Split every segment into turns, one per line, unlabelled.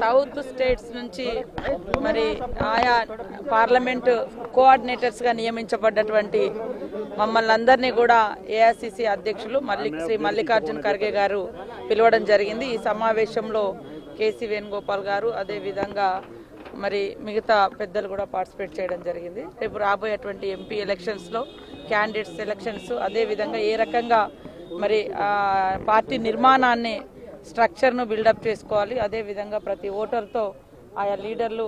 South states నుంచి మరి ఆయా పార్లమెంటు కోఆర్డినేటర్స్గా నియమించబడ్డటువంటి మమ్మల్ని అందరినీ కూడా ఏఐసిసి అధ్యక్షులు మల్లి శ్రీ మల్లికార్జున్ ఖర్గే గారు పిలవడం జరిగింది. ఈ సమావేశంలో కేసీ వేణుగోపాల్ గారు అదేవిధంగా మరి మిగతా పెద్దలు కూడా పార్టిసిపేట్ చేయడం జరిగింది. రేపు రాబోయేటువంటి ఎంపీ ఎలక్షన్స్లో క్యాండిడేట్స్ ఎలక్షన్స్ అదేవిధంగా ఏ రకంగా మరి పార్టీ నిర్మాణాన్ని స్ట్రక్చర్ను బిల్డప్ చేసుకోవాలి. అదేవిధంగా ప్రతి ఓటర్తో ఆయా లీడర్లు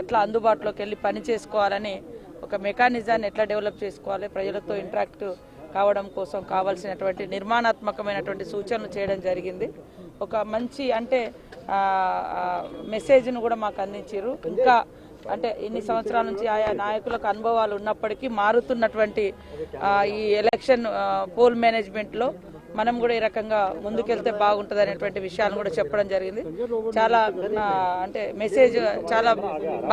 ఎట్లా అందుబాటులోకి వెళ్ళి పని చేసుకోవాలని ఒక మెకానిజాన్ని ఎట్లా డెవలప్ చేసుకోవాలి ప్రజలతో ఇంటరాక్ట్ కావడం కోసం కావాల్సినటువంటి నిర్మాణాత్మకమైనటువంటి సూచనలు చేయడం జరిగింది. ఒక మంచి అంటే మెసేజ్ను కూడా మాకు అందించారు ఇంకా అంటే ఇన్ని సంవత్సరాల నుంచి ఆయా నాయకులకు అనుభవాలు ఉన్నప్పటికీ మారుతున్నటువంటి ఈ ఎలక్షన్ పోల్ మేనేజ్మెంట్లో మనం కూడా ఈ రకంగా ముందుకెళ్తే బాగుంటుంది అనేటువంటి విషయాలను కూడా చెప్పడం జరిగింది. చాలా అంటే మెసేజ్ చాలా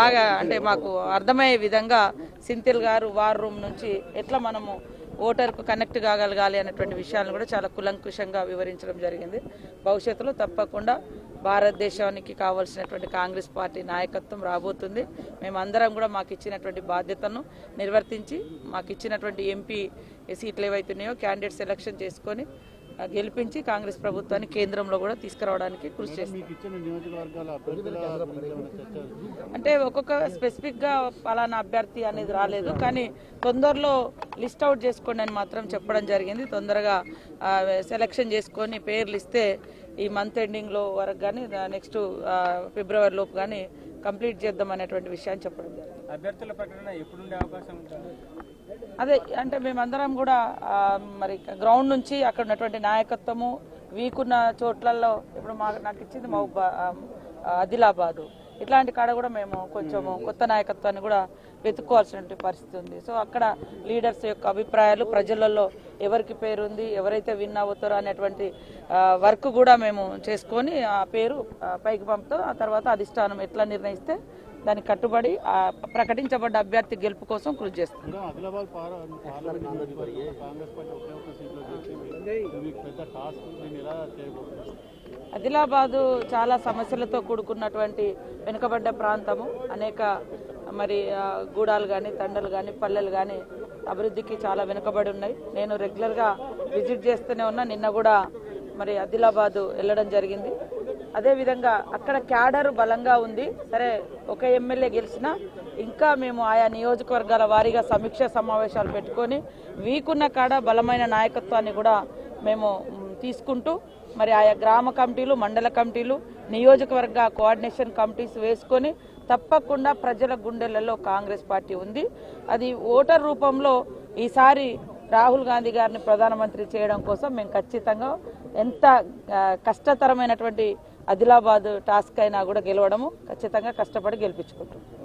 బాగా అంటే మాకు అర్థమయ్యే విధంగా సింతిల్ గారు వార్ రూమ్ నుంచి ఎట్లా మనము ఓటర్కు కనెక్ట్ కాగలగాలి అనేటువంటి విషయాలను కూడా చాలా కులంకుషంగా వివరించడం జరిగింది. భవిష్యత్తులో తప్పకుండా భారతదేశానికి కావాల్సినటువంటి కాంగ్రెస్ పార్టీ నాయకత్వం రాబోతుంది. మేమందరం కూడా మాకు ఇచ్చినటువంటి బాధ్యతను నిర్వర్తించి మాకు ఇచ్చినటువంటి ఎంపీ సీట్లు ఏవైతున్నాయో క్యాండిడేట్ సెలక్షన్ చేసుకొని గెలిపించి కాంగ్రెస్ ప్రభుత్వాన్ని కేంద్రంలో కూడా తీసుకురావడానికి కృషి చేస్తాం. అంటే ఒక్కొక్క స్పెసిఫిక్గా పలానా అభ్యర్థి అనేది రాలేదు కానీ తొందరలో లిస్ట్ అవుట్ చేసుకోండి అని మాత్రం చెప్పడం జరిగింది. తొందరగా సెలెక్షన్ చేసుకొని పేర్లు ఇస్తే ఈ మంత్ ఎండింగ్లో వరకు కానీ నెక్స్ట్ ఫిబ్రవరి లోపు కానీ కంప్లీట్ చేద్దాం అనేటువంటి విషయాన్ని చెప్పడం జరిగింది.
అభ్యర్థుల ప్రకటన ఎప్పుడుండే అవకాశం
అదే అంటే మేమందరం కూడా మరి గ్రౌండ్ నుంచి అక్కడ ఉన్నటువంటి నాయకత్వము వీకున్న చోట్లలో ఇప్పుడు మా నాకు ఇచ్చింది మహబూబా ఆదిలాబాదు. ఇట్లాంటి కాడ కూడా మేము కొంచెము కొత్త నాయకత్వాన్ని కూడా వెతుక్కోవాల్సినటువంటి పరిస్థితి ఉంది. సో అక్కడ లీడర్స్ యొక్క అభిప్రాయాలు ప్రజలలో ఎవరికి పేరు ఉంది ఎవరైతే విన్ అవుతారో అనేటువంటి వర్క్ కూడా మేము చేసుకొని ఆ పేరు పైకి పంపుతాం. ఆ తర్వాత అధిష్టానం ఎట్లా నిర్ణయిస్తే దానికి కట్టుబడి ప్రకటించబడ్డ అభ్యర్థి గెలుపు కోసం కృషి చేస్తాం.
ఆదిలాబాద్
చాలా సమస్యలతో కూడుకున్నటువంటి వెనుకబడ్డ ప్రాంతము. అనేక మరి గూడాలు కానీ తండలు కానీ పల్లెలు కానీ అభివృద్ధికి చాలా వెనుకబడి ఉన్నాయి. నేను రెగ్యులర్గా విజిట్ చేస్తూనే ఉన్నా. నిన్న కూడా మరి ఆదిలాబాదు వెళ్ళడం జరిగింది. అదేవిధంగా అక్కడ క్యాడర్ బలంగా ఉంది. సరే ఒక ఎమ్మెల్యే గెలిచినా ఇంకా మేము ఆయా నియోజకవర్గాల వారీగా సమీక్ష సమావేశాలు పెట్టుకొని వీకున్న కాడ బలమైన నాయకత్వాన్ని కూడా మేము తీసుకుంటూ మరి ఆయా గ్రామ కమిటీలు మండల కమిటీలు నియోజకవర్గ కోఆర్డినేషన్ కమిటీస్ వేసుకొని తప్పకుండా ప్రజల గుండెలలో కాంగ్రెస్ పార్టీ ఉంది. అది ఓటర్ రూపంలో ఈసారి రాహుల్ గాంధీ గారిని ప్రధానమంత్రి చేయడం కోసం మేము ఖచ్చితంగా ఎంత కష్టతరమైనటువంటి ఆదిలాబాద్ టాస్క్ అయినా కూడా గెలవడము ఖచ్చితంగా కష్టపడి గెలిపించుకుంటాం